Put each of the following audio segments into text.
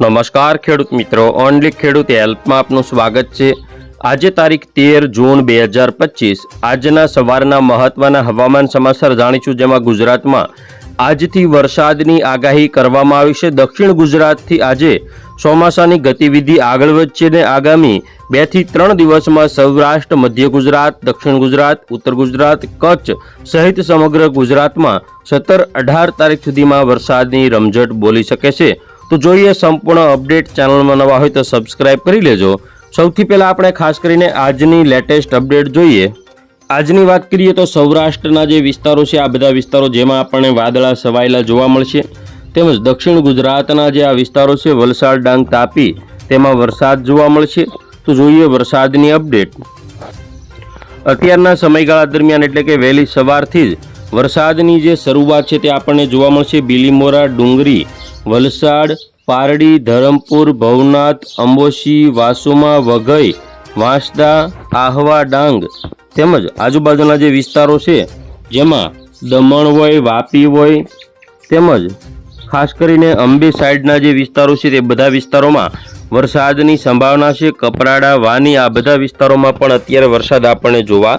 નમસ્કાર ખેડૂત મિત્રો, ઓનલી ખેડૂત હેલ્પમાં આપનું સ્વાગત છે. આજે તારીખ તેર જૂન બે હજાર પચીસ. આજના સવારના મહત્વના હવામાન સમાચાર જાણીશું, જેમાં ગુજરાતમાં આજથી વરસાદની આગાહી કરવામાં આવી છે. દક્ષિણ ગુજરાતથી આજે ચોમાસાની ગતિવિધિ આગળ વધશે ને આગામી બેથી ત્રણ દિવસમાં સૌરાષ્ટ્ર, મધ્ય ગુજરાત, દક્ષિણ ગુજરાત, ઉત્તર ગુજરાત, કચ્છ સહિત સમગ્ર ગુજરાતમાં સત્તર અઢાર તારીખ સુધીમાં વરસાદની રમઝટ બોલી શકે છે. તો જોઈએ સંપૂર્ણ અપડેટ ચેનલમાં નવા હોય તો સબસ્ક્રાઇબ કરી લેજો. સૌથી પહેલાં આપણે ખાસ કરીને આજની લેટેસ્ટ અપડેટ જોઈએ. આજની વાત કરીએ તો સૌરાષ્ટ્રના જે વિસ્તારો છે, આ બધા વિસ્તારો જેમાં આપણને વાદળા સવાયેલા જોવા મળશે. તેમજ દક્ષિણ ગુજરાતના જે આ વિસ્તારો છે, વલસાડ, ડાંગ, તાપી, તેમાં વરસાદ જોવા મળશે. તો જોઈએ વરસાદની અપડેટ. અત્યારના સમયગાળા દરમિયાન એટલે કે વહેલી સવારથી જ વરસાદની જે શરૂઆત છે તે આપણને જોવા મળશે. બીલીમોરા, ડુંગરી વલસાડ, પારડી, ધરમપુર, ભવનાથ, અંબોશી, વાસુમા, વઘઈ, વાંસદા, આહવા, ડાંગ તેમજ આજુબાજુના જે વિસ્તારો છે, જેમાં દમણ હોય, વાપી હોય તેમજ ખાસ કરીને અંબે સાઈડના જે વિસ્તારો છે, તે બધા વિસ્તારોમાં વરસાદની સંભાવના છે. કપરાડા, વાની આ બધા વિસ્તારોમાં પણ અત્યારે વરસાદ આપણને જોવા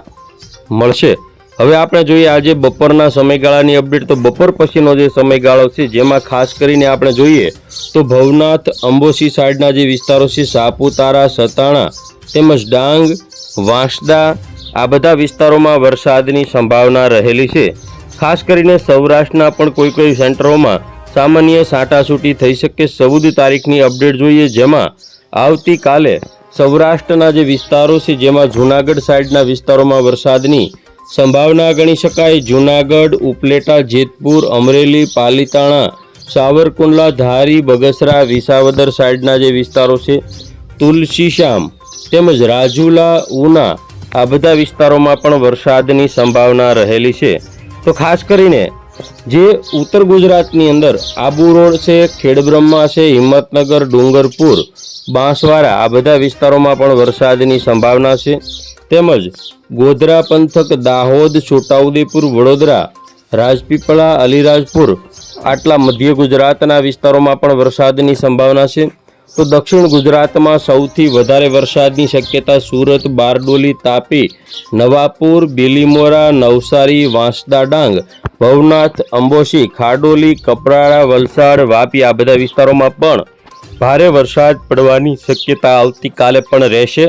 મળશે. હવે આપણે જોઈએ આજે બપોરના સમયગાળાની અપડેટ. તો બપોર પછીનો જે સમયગાળો છે, જેમાં ખાસ કરીને આપણે જોઈએ તો ભવનાથ અંબોસી સાઈડના જે વિસ્તારો છે, સાપુતારા, સતાણા તેમજ ડાંગ, વાંસદા, આ બધા વિસ્તારોમાં વરસાદની સંભાવના રહેલી છે. ખાસ કરીને સૌરાષ્ટ્રના પણ કોઈ કોઈ સેન્ટરોમાં સામાન્ય સાટાસૂટી થઈ શકે ચૌદ તારીખની અપડેટ જોઈએ, જેમાં આવતીકાલે સૌરાષ્ટ્રના જે વિસ્તારો છે, જેમાં જૂનાગઢ સાઈડના વિસ્તારોમાં વરસાદની સંભાવના ગણી શકાય જૂનાગઢ, ઉપલેટા, જેતપુર, અમરેલી, પાલીતાણા, સાવરકુંડલા, ધારી, બગસરા, વિસાવદર સાઈડના જે વિસ્તારો છે તુલસીશ્યામ તેમજ રાજુલા, ઉના, આ બધા વિસ્તારોમાં પણ વરસાદની સંભાવના રહેલી છે. તો ખાસ કરીને જે ઉત્તર ગુજરાતની અંદર આબુ રોડ છે, ખેડબ્રહ્મા છે, હિંમતનગર, ડુંગરપુર, બાંસવાડા, આ બધા વિસ્તારોમાં પણ વરસાદની સંભાવના છે. તેમજ ગોધરા પંથક, દાહોદ, છોટાઉદેપુર, વડોદરા, રાજપીપળા, અલીરાજપુર, આટલા મધ્ય ગુજરાતના વિસ્તારોમાં પણ વરસાદની સંભાવના છે. તો દક્ષિણ ગુજરાતમાં સૌથી વધારે વરસાદની શક્યતા સુરત, બારડોલી, તાપી, નવાપુર, બીલીમોરા, નવસારી, વાંસદા ડાંગ ભવનાથ, અંબોશી, ખાડોલી કપરાળા વલસાડ, વાપી આ બધા વિસ્તારોમાં પણ ભારે વરસાદ પડવાની શક્યતા આવતીકાલે પણ રહેશે.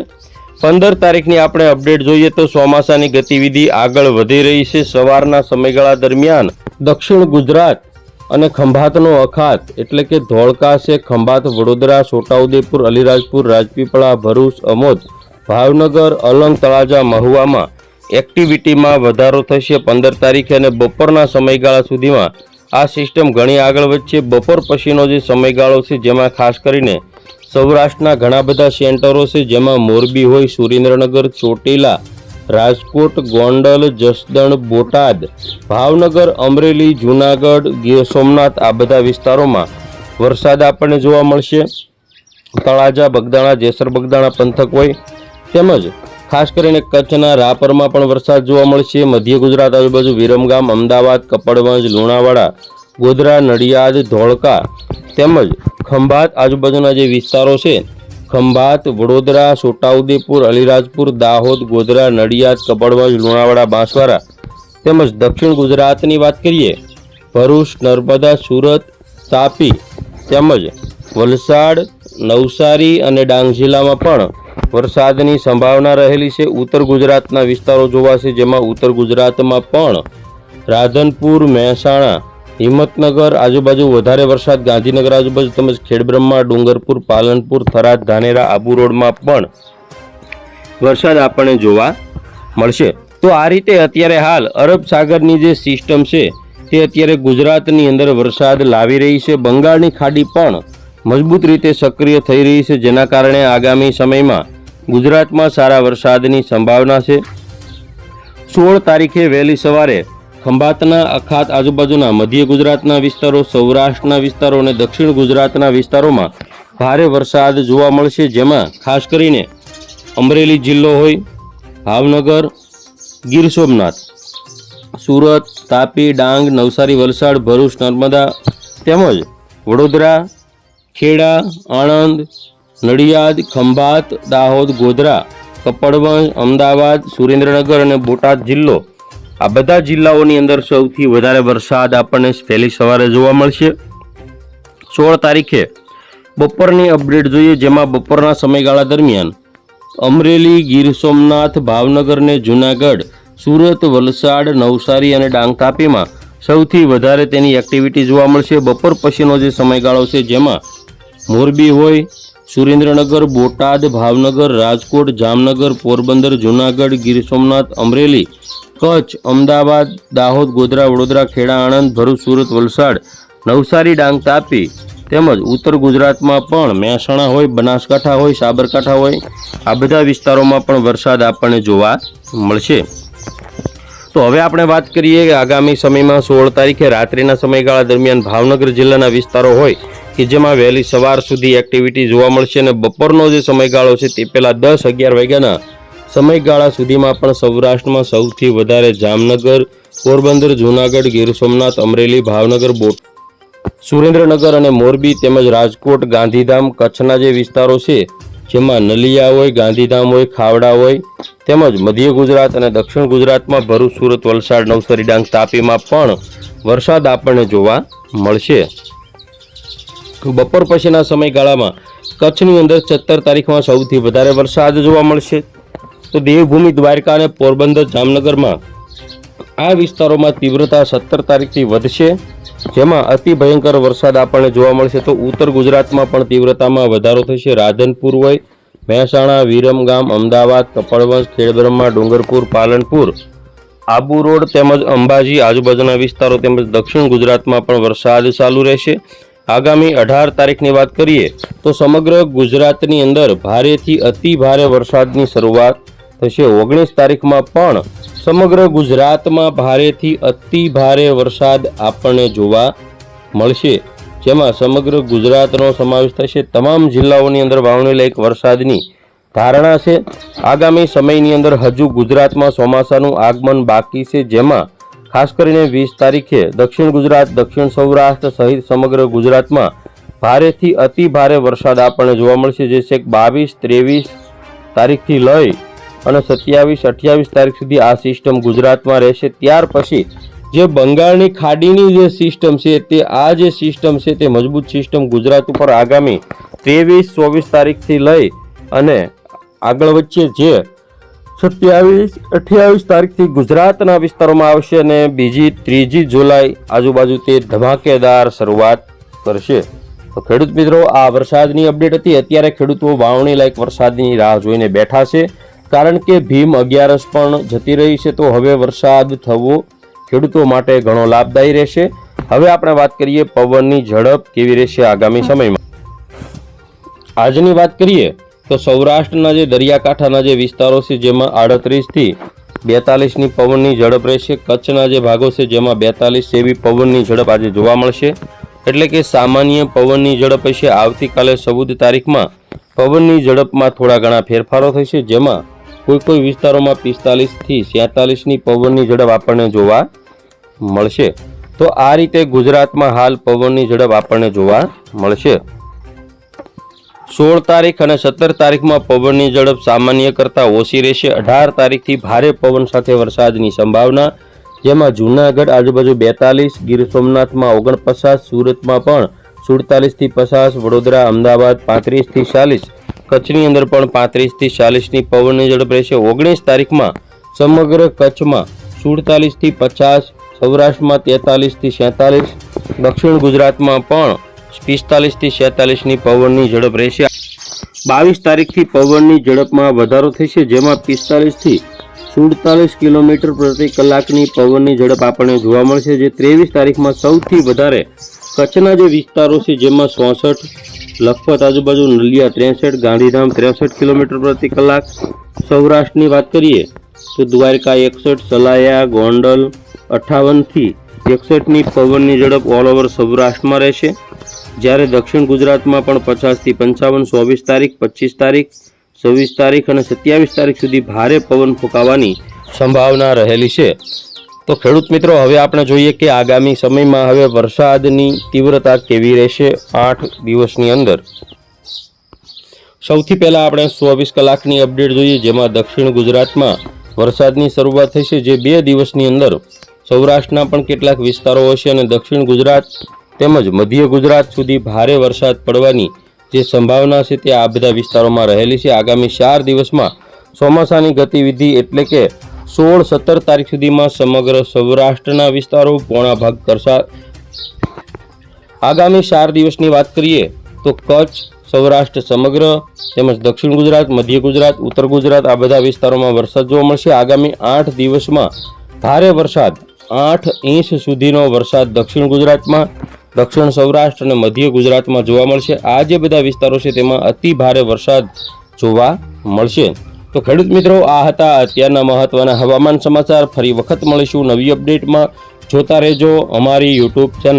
પંદર તારીખની આપણે અપડેટ જોઈએ તો ચોમાસાની ગતિવિધિ આગળ વધી રહી છે. સવારના સમયગાળા દરમિયાન દક્ષિણ ગુજરાત અને ખંભાતનો અખાત એટલે કે ધોળકા છે ખંભાત, વડોદરા, છોટાઉદેપુર, અલીરાજપુર, રાજપીપળા, ભરૂચ, અમોદ, ભાવનગર, અલંગ, તળાજા, મહુવામાં એક્ટિવિટીમાં વધારો થશે પંદર તારીખે અને બપોરના સમયગાળા સુધીમાં. આ સિસ્ટમ ઘણી આગળ વધશે. બપોર પછીનો જે સમયગાળો છે, જેમાં ખાસ કરીને સૌરાષ્ટ્રના ઘણા બધા સેન્ટરો છે, જેમાં મોરબી હોય, સુરેન્દ્રનગર, ચોટીલા, રાજકોટ, ગોંડલ, જસદણ, બોટાદ, ભાવનગર, અમરેલી, જૂનાગઢ, ગીર સોમનાથ આ બધા વિસ્તારોમાં વરસાદ આપણને જોવા મળશે. તળાજા, બગદાણા, જેસર બગદાણા, પંથક હોય તેમજ ખાસ કરીને કચ્છના રાપરમાં પણ વરસાદ જોવા મળશે. મધ્ય ગુજરાત આજુબાજુ વિરમગામ, અમદાવાદ, કપડવંજ, લુણાવાડા, ગોધરા, નડિયાદ, ધોળકા તેમજ ખંભાત આજુબાજુના જે વિસ્તારો છે, ખંભાત, વડોદરા, છોટાઉદેપુર, અલીરાજપુર, દાહોદ, ગોધરા, નડિયાદ, કપડવંજ, લુણાવાડા, બાંસવાડા તેમજ દક્ષિણ ગુજરાતની વાત કરીએ, ભરૂચ, નર્મદા, સુરત, તાપી તેમજ વલસાડ, નવસારી અને ડાંગ જિલ્લામાં પણ વરસાદની સંભાવના રહેલી છે. ઉત્તર ગુજરાતના વિસ્તારો જોવાશે જેમાં ઉત્તર ગુજરાતમાં પણ રાધનપુર, મહેસાણા, હિંમતનગર, આજુબાજુ વધારે વરસાદ, ગાંધીનગર આજુબાજુ તેમજ ખેડબ્રહ્મા, ડુંગરપુર, પાલનપુર, થરાદ, ધાનેરા, આબુ રોડમાં પણ વરસાદ આપણને જોવા મળશે. તો આ રીતે અત્યારે હાલ અરબ સાગરની જે સિસ્ટમ છે, તે અત્યારે ગુજરાતની અંદર વરસાદ લાવી રહી છે. બંગાળની ખાડી પણ મજબૂત રીતે સક્રિય થઈ રહી છે, જેના કારણે આગામી સમયમાં ગુજરાતમાં સારા વરસાદની સંભાવના છે. સોળ તારીખે વહેલી સવારે ખંભાતના અખાત આજુબાજુના મધ્ય ગુજરાતના વિસ્તારો, સૌરાષ્ટ્રના વિસ્તારો અને દક્ષિણ ગુજરાતના વિસ્તારોમાં ભારે વરસાદ જોવા મળશે, જેમાં ખાસ કરીને અમરેલી જિલ્લો હોય, ભાવનગર, ગીર સોમનાથ, સુરત, તાપી, ડાંગ, નવસારી, વલસાડ, ભરૂચ, નર્મદા તેમજ વડોદરા ખેડા, આણંદ, નડિયાદ, ખંભાત, દાહોદ, ગોધરા, કપડવંજ, અમદાવાદ, સુરેન્દ્રનગર અને બોટાદ જિલ્લો. આ બધા જિલ્લાઓની અંદર સૌથી વધારે વરસાદ આપણને વહેલી સવારે જોવા મળશે. સોળ તારીખે બપોરની અપડેટ જોઈએ, જેમાં બપોરના સમયગાળા દરમિયાન અમરેલી, ગીર સોમનાથ, ભાવનગર ને જૂનાગઢ, સુરત, વલસાડ, નવસારી અને ડાંગ તાપીમાં સૌથી વધારે તેની એક્ટિવિટી જોવા મળશે. બપોર પછીનો જે સમયગાળો છે, જેમાં મોરબી હોય, સુરેન્દ્રનગર, બોટાદ, ભાવનગર, રાજકોટ, જામનગર, પોરબંદર, જૂનાગઢ, ગીર સોમનાથ, અમરેલી, કચ્છ, અમદાવાદ, દાહોદ, ગોધરા, વડોદરા, ખેડા, આણંદ, ભરૂચ, સુરત, વલસાડ, નવસારી, ડાંગ, તાપી, તેમજ ઉત્તર ગુજરાતમાં પણ મહેસાણા હોય, બનાસકાંઠા હોય, સાબરકાંઠા હોય, આ બધા વિસ્તારોમાં પણ વરસાદ આપણને જોવા મળશે. તો હવે આપણે વાત કરીએ કે આગામી સમયમાં સોળ તારીખે રાત્રિના સમયગાળા દરમિયાન ભાવનગર જિલ્લાના વિસ્તારો હોય કે જેમાં વહેલી સવાર સુધી એક્ટિવિટી જોવા મળશે અને બપોરનો જે સમયગાળો છે તે પહેલાં દસ અગિયાર વાગ્યાના સમયગાળા સુધીમાં પણ સૌરાષ્ટ્રમાં સૌથી વધારે જામનગર, પોરબંદર, જૂનાગઢ, ગીર સોમનાથ, અમરેલી, ભાવનગર, બોટ સુરેન્દ્રનગર અને મોરબી તેમજ રાજકોટ, ગાંધીધામ, કચ્છના જે વિસ્તારો છે, જેમાં નલિયા હોય, ગાંધીધામ હોય, ખાવડા હોય, તેમજ મધ્ય ગુજરાત અને દક્ષિણ ગુજરાતમાં ભરૂચ, સુરત, વલસાડ, નવસારી, ડાંગ, તાપીમાં પણ વરસાદ આપણને જોવા મળશે. બપોર પછીના સમયગાળામાં કચ્છની અંદર સત્તર તારીખમાં સૌથી વધારે વરસાદ જોવા મળશે. તો દેવભૂમિ, દ્વારકા અને પોરબંદર જામનગરમાં આ વિસ્તારોમાં તીવ્રતા સત્તર તારીખથી વધશે. જેમાં અતિ ભયંકર વરસાદ આપણને જોવા મળશે. તો ઉત્તર ગુજરાતમાં પણ તીવ્રતામાં વધારો થશે. રાધનપુર હોય, મહેસાણા વિરમગામ અમદાવાદ, કપડવંશ, ખેડબ્રહ્મા, ડુંગરપુર, પાલનપુર, આબુ રોડ તેમજ અંબાજી આજુબાજુના વિસ્તારો તેમજ દક્ષિણ ગુજરાતમાં પણ વરસાદ ચાલુ રહેશે. આગામી અઢાર તારીખની વાત કરીએ તો સમગ્ર ગુજરાતની અંદર ભારેથી અતિ ભારે વરસાદની શરૂઆત થશે. ઓગણીસ તારીખમાં પણ સમગ્ર ગુજરાતમાં ભારેથી અતિ ભારે વરસાદ આપણને જોવા મળશે. જેમાં સમગ્ર ગુજરાતનો સમાવેશ થશે. તમામ જિલ્લાઓની અંદર વાવણી લાયક વરસાદની ધારણા છે. આગામી સમયની અંદર હજુ ગુજરાતમાં ચોમાસાનું આગમન બાકી છે. જેમાં ખાસ કરીને વીસ તારીખે દક્ષિણ ગુજરાત, દક્ષિણ સૌરાષ્ટ્ર સહિત સમગ્ર ગુજરાતમાં ભારેથી અતિ ભારે વરસાદ આપણને જોવા મળશે, જે છે બાવીસ, ત્રેવીસ તારીખથી લઈ અને સત્યાવીસ, અઠ્યાવીસ તારીખ સુધી આ સિસ્ટમ ગુજરાતમાં રહેશે. ત્યાર પછી જે બંગાળની ખાડીની જે સિસ્ટમ છે, તે આ જે સિસ્ટમ છે, તે મજબૂત સિસ્ટમ ગુજરાત ઉપર આગામી ત્રેવીસ, ચોવીસ તારીખથી લઈ અને આગળ વચ્ચે જે સત્યાવીસ, અઠ્યાવીસ તારીખથી ગુજરાતના વિસ્તારોમાં આવશે અને બીજી, ત્રીજી જુલાઈ આજુબાજુ તે ધમાકેદાર શરૂઆત કરશે. તો ખેડૂત મિત્રો, આ વરસાદની અપડેટ હતી. અત્યારે ખેડૂતો વાવણી લાયક વરસાદની રાહ જોઈને બેઠા છે. કારણ કે ભીમ અગિયારસ પણ જતી રહી છે, તો હવે વરસાદ થવો ખેડૂતો માટે ઘણો લાભદાયી રહેશે. હવે આપણે વાત કરીએ પવનની ઝડપ કેવી રહેશે આગામી સમયમાં. આજની વાત કરીએ તો સૌરાષ્ટ્રના જે દરિયાકાંઠાના જે વિસ્તારો છે, જેમાં આડત્રીસથી બેતાલીસની પવનની ઝડપ રહેશે. કચ્છના જે ભાગો છે, જેમાં બેતાલીસ જેવી પવનની ઝડપ આજે જોવા મળશે. એટલે કે સામાન્ય પવનની ઝડપ હશે. આવતીકાલે ચૌદ તારીખમાં પવનની ઝડપમાં થોડા ઘણા ફેરફારો થશે, જેમાં કોઈ કોઈ વિસ્તારોમાં પિસ્તાલીસથી છેતાલીસની પવનની ઝડપ આપણને જોવા મળશે. તો આ રીતે ગુજરાતમાં હાલ પવનની ઝડપ આપણને જોવા મળશે. સોળ તારીખ અને સત્તર તારીખમાં પવનની ઝડપ સામાન્ય કરતાં ઓછી રહેશે. અઢાર તારીખથી ભારે પવન સાથે વરસાદની સંભાવના. જેમાં જૂનાગઢ આજુબાજુ બેતાલીસ, ગીર સોમનાથમાં ઓગણપચાસ, સુરતમાં પણ સુડતાલીસથી પચાસ, વડોદરા, અમદાવાદ પાંત્રીસથી ચાલીસ, કચ્છની અંદર પણ પાંત્રીસથી ચાલીસની પવનની ઝડપ રહેશે. ઓગણીસ તારીખમાં સમગ્ર કચ્છમાં સુડતાલીસથી પચાસ, સૌરાષ્ટ્રમાં તેતાલીસથી સેતાલીસ, દક્ષિણ ગુજરાતમાં પણ પિસ્તાલીસથી છેતાલીસની પવનની ઝડપ રહેશે. બાવીસ તારીખથી પવનની ઝડપમાં વધારો થશે, જેમાં પિસ્તાલીસથી સુડતાલીસ કિલોમીટર પ્રતિ કલાકની પવનની ઝડપ આપણને જોવા મળશે, જે ત્રેવીસ તારીખમાં સૌથી વધારે કચ્છના જે વિસ્તારો છે, જેમાં ચોસઠ, લખપત આજુબાજુ, નલિયા ત્રેસઠ, ગાંધીધામ ત્રેસઠ કિલોમીટર પ્રતિ કલાક. સૌરાષ્ટ્રની વાત કરીએ, તો દ્વારકા એકસઠ, સલાયા, ગોંડલ અઠાવનથી એકસઠની પવનની ઝડપ ઓલ ઓવર સૌરાષ્ટ્રમાં રહેશે. જ્યારે દક્ષિણ ગુજરાતમાં પણ પચાસથી પંચાવન, ચોવીસ તારીખ, પચીસ તારીખ, છવ્વીસ તારીખ અને સત્યાવીસ તારીખ સુધી ભારે પવન ફૂંકાવાની સંભાવના રહેલી છે. તો ખેડૂત મિત્રો, હવે આપણે જોઈએ કે આગામી સમયમાં હવે વરસાદની તીવ્રતા કેવી રહેશે આઠ દિવસની અંદર. સૌથી પહેલાં આપણે ચોવીસ કલાકની અપડેટ જોઈએ, જેમાં દક્ષિણ ગુજરાતમાં વરસાદની શરૂઆત થશે જે બે દિવસની અંદર. સૌરાષ્ટ્રના પણ કેટલાક વિસ્તારો હશે અને દક્ષિણ ગુજરાત તેમજ મધ્ય ગુજરાત સુધી ભારે વરસાદ પડવાની જે સંભાવના છે તે આ બધા વિસ્તારોમાં રહેલી છે. આગામી ચાર દિવસમાં ચોમાસાની ગતિવિધિ એટલે કે સોળ સત્તર તારીખ સુધીમાં સમગ્ર સૌરાષ્ટ્રના વિસ્તારો પોણા ભાગ કરશા. આગામી ચાર દિવસની વાત કરીએ તો કચ્છ, સૌરાષ્ટ્ર સમગ્ર તેમજ દક્ષિણ ગુજરાત, મધ્ય ગુજરાત, ઉત્તર ગુજરાત આ બધા વિસ્તારોમાં વરસાદ જોવા મળશે. આગામી આઠ દિવસમાં ભારે વરસાદ આઠ ઇંચ સુધીનો વરસાદ દક્ષિણ ગુજરાતમાં, દક્ષિણ સૌરાષ્ટ્ર અને મધ્ય ગુજરાતમાં જોવા મળશે. આ જે બધા વિસ્તારો છે તેમાં અતિ ભારે વરસાદ જોવા મળશે. તો ખેડૂત મિત્રો, આ હતા અત્યારના મહત્વના હવામાન સમાચાર. ફરી વખત મળીશું નવી અપડેટમાં. જોતા રહેજો અમારી યુટ્યુબ ચેનલ.